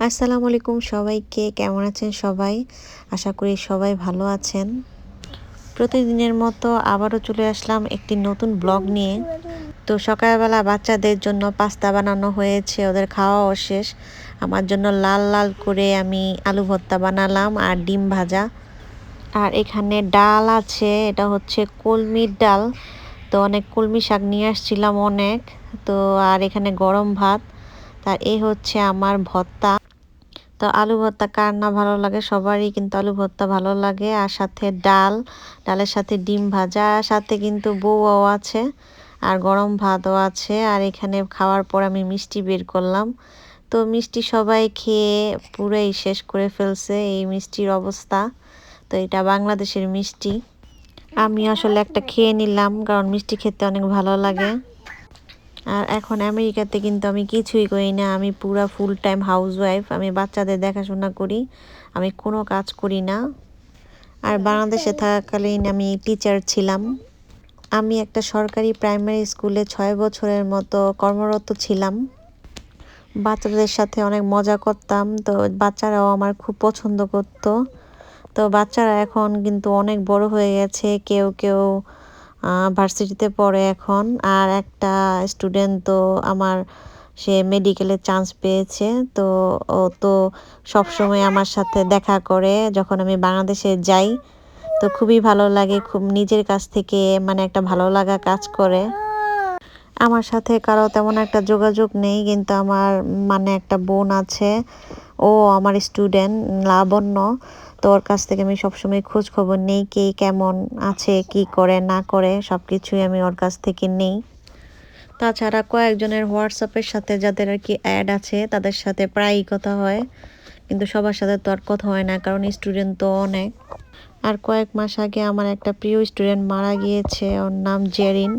আসসালামু আলাইকুম সবাইকে, কেমন আছেন সবাই? আশা করি সবাই ভালো আছেন। প্রতিদিনের মতো আবারও চলে আসলাম একটি নতুন ব্লগ নিয়ে। তো সকালবেলা বাচ্চাদের জন্য পাস্তা বানানো হয়েছে, ওদের খাওয়াও শেষ। আমার জন্য লাল লাল করে আমি আলু ভর্তা বানালাম আর ডিম ভাজা। আর এখানে ডাল আছে, এটা হচ্ছে কলমির ডাল। তো অনেক কলমি শাক নিয়ে আসছিলাম অনেক। তো আর এখানে গরম ভাত। তার এ হচ্ছে আমার ভর্তা। তো আলু ভর্তা কার না ভালো লাগে? সবারই কিন্তু আলু ভর্তা ভালো লাগে। আর সাথে ডাল, ডালের সাথে ডিম ভাজা সাথে কিন্তু বউও আছে, আর গরম ভাতও আছে। আর এখানে খাওয়ার পর আমি মিষ্টি বের করলাম। তো মিষ্টি সবাই খেয়ে পুরাই শেষ করে ফেলছে এই মিষ্টির অবস্থা। তো এটা বাংলাদেশের মিষ্টি। আমি আসলে একটা খেয়ে নিলাম, কারণ মিষ্টি খেতে অনেক ভালো লাগে। আর এখন আমেরিকাতে কিন্তু আমি কিছুই করি না। আমি পুরা ফুল টাইম হাউস ওয়াইফ আমি বাচ্চাদের দেখাশোনা করি আমি কোনো কাজ করি না। আর বাংলাদেশে থাকাকালীন আমি টিচার ছিলাম। আমি একটা সরকারি প্রাইমারি স্কুলে ছয় বছরের মতো কর্মরত ছিলাম। বাচ্চাদের সাথে অনেক মজা করতাম তো বাচ্চারাও আমার খুব পছন্দ করতো। তো বাচ্চারা এখন কিন্তু অনেক বড় হয়ে গেছে কেউ কেউ ভার্সিটিতে পড়ে এখন। আর একটা স্টুডেন্ট তো আমার, সে মেডিকেলে চান্স পেয়েছে। তো ও তো সবসময় আমার সাথে দেখা করে। যখন আমি বাংলাদেশে যাই, তো খুবই ভালো লাগে। খুব নিজের কাছ থেকে মানে একটা ভালো লাগা কাজ করে। আমার সাথে কারও তেমন একটা যোগাযোগ নেই, কিন্তু আমার মানে একটা বোন আছে। ও আমার স্টুডেন্ট লাবণ্য তো ওর কাছ থেকে আমি সবসময় খোঁজ খবর নেই কে কেমন আছে, কি করে, না করে সব কিছুই আমি ওর কাছ থেকে নেই। তাছাড়া কয়েকজনের হোয়াটসঅ্যাপের সাথে যাদের আর কি অ্যাড আছে, তাদের সাথে প্রায়ই কথা হয়। কিন্তু সবার সাথে তো আর কথা হয় না, কারণ স্টুডেন্ট তো অনেক। আর কয়েক মাস আগে আমার একটা প্রিয় স্টুডেন্ট মারা গিয়েছে, ওর নাম জেরিন।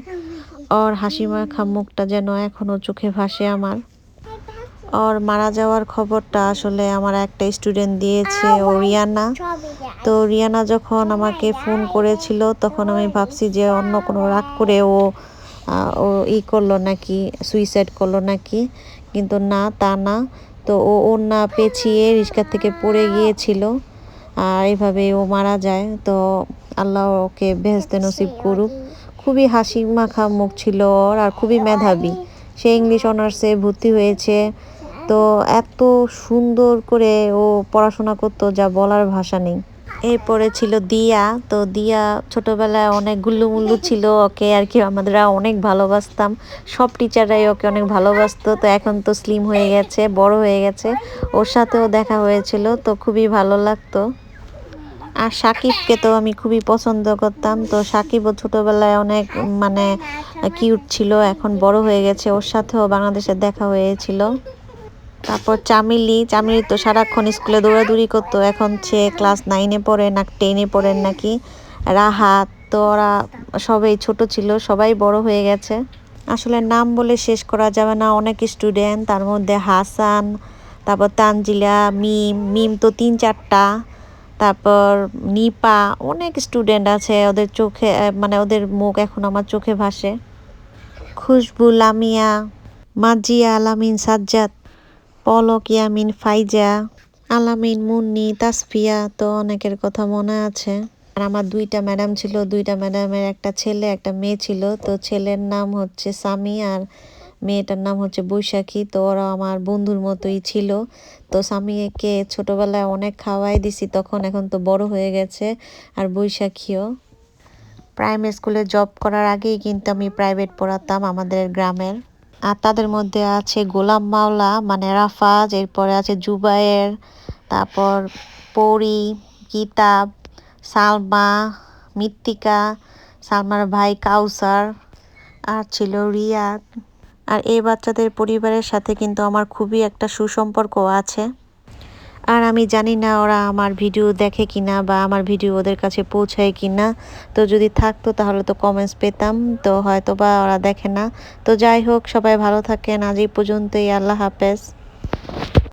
ওর হাসি মাখা মুখটা যেন এখনও চোখে ভাসে আমার। ওর মারা যাওয়ার খবরটা আসলে আমার একটা স্টুডেন্ট দিয়েছে, ও রিয়ানা। তো রিয়ানা যখন আমাকে ফোন করেছিল, তখন আমি ভাবছি যে অন্য কোনো রাগ করে ও ও ই করল নাকি সুইসাইড করল নাকি, কিন্তু না, তা না। তো ও ওর না পেছিয়ে রিক্সা থেকে পড়ে গিয়েছিল, আর এইভাবে ও মারা যায়। তো আল্লাহ ওকে বেহেস্তে নসিব করুক। খুবই হাসি মাখা মুখ ছিল ওর, আর খুবই মেধাবী। সে ইংলিশ অনার্সে ভর্তি হয়েছে। তো এত সুন্দর করে ও পড়াশোনা করতো যা বলার ভাষা নেই। এরপরে ছিল দিয়া, তো দিয়া ছোটবেলায় অনেক গুল্লুমুল্লু ছিল, ওকে আর কি আমাদের অনেক ভালোবাসতাম। সব টিচাররাই ওকে অনেক ভালোবাসতো, তো এখন তো স্লিম হয়ে গেছে, বড় হয়ে গেছে। ওর সাথেও দেখা হয়েছিল, তো খুবই ভালো লাগতো। আর সাকিবকে তো আমি খুবই পছন্দ করতাম, তো সাকিবও ছোটোবেলায় অনেক মানে কিউট ছিল, এখন বড় হয়ে গেছে। ওর সাথেও বাংলাদেশে দেখা হয়েছিল। তারপর চামিলি চামিলি তো সারাক্ষণ স্কুলে দৌড়াদৌড়ি করতো। এখন সে ক্লাস নাইনে পড়ে না টেনে পড়েন নাকি। রাহাত তো ওরা সবাই ছোট ছিল, সবাই বড় হয়ে গেছে। আসলে নাম বলে শেষ করা যাবে না। অনেক স্টুডেন্ট তার মধ্যে হাসান, তারপর তানজিলা, মিম মিম তো তিন চারটা। তারপর নিপা, অনেক স্টুডেন্ট আছে ওদের চোখে মানে ওদের মুখ এখন আমার চোখে ভাসে। খুশবু, লামিয়া, মাজিয়া, আলামিন, সাজ্জাদ। পলক, ইয়ামিন, ফাইজা, আলামিন, মুন্নি, তাসফিয়া তো অনেকের কথা মনে আছে। আর আমার দুইটা ম্যাডাম ছিল, দুইটা ম্যাডামের একটা ছেলে, একটা মেয়ে ছিল। তো ছেলের নাম হচ্ছে সামি আর মেয়েটার নাম হচ্ছে বৈশাখী। তো ওরা আমার বন্ধুর মতোই ছিল। তো স্বামীকে ছোটোবেলায় অনেক খাওয়াই দিছি, তখন এখন তো বড় হয়ে গেছে আর বৈশাখীও। প্রাইমারি স্কুলে জব করার আগেই কিন্তু আমি প্রাইভেট পড়াতাম আমাদের গ্রামের। আর তাদের মধ্যে আছে গোলাম মাওলা মানে রাফাজ, এরপরে আছে জুবায়ের, তারপর পরি কিতাব সালমা, মৃত্তিকা, সালমার ভাই কাউসার, আর ছিল রিয়াদ। আর এই বাচ্চাদের পরিবারের সাথে কিন্তু আমার খুবই একটা সুসম্পর্ক আছে। আর আমি জানি না ওরা আমার ভিডিও দেখে কি না বা আমার ভিডিও ওদের কাছে পৌঁছায় কি না। তো যদি থাকতো তাহলে তো কমেন্টস পেতাম, তো হয়তো বা ওরা দেখে না। তো যাই হোক, সবাই ভালো থাকেন। আজ এই পর্যন্তই। আল্লাহ হাফেজ।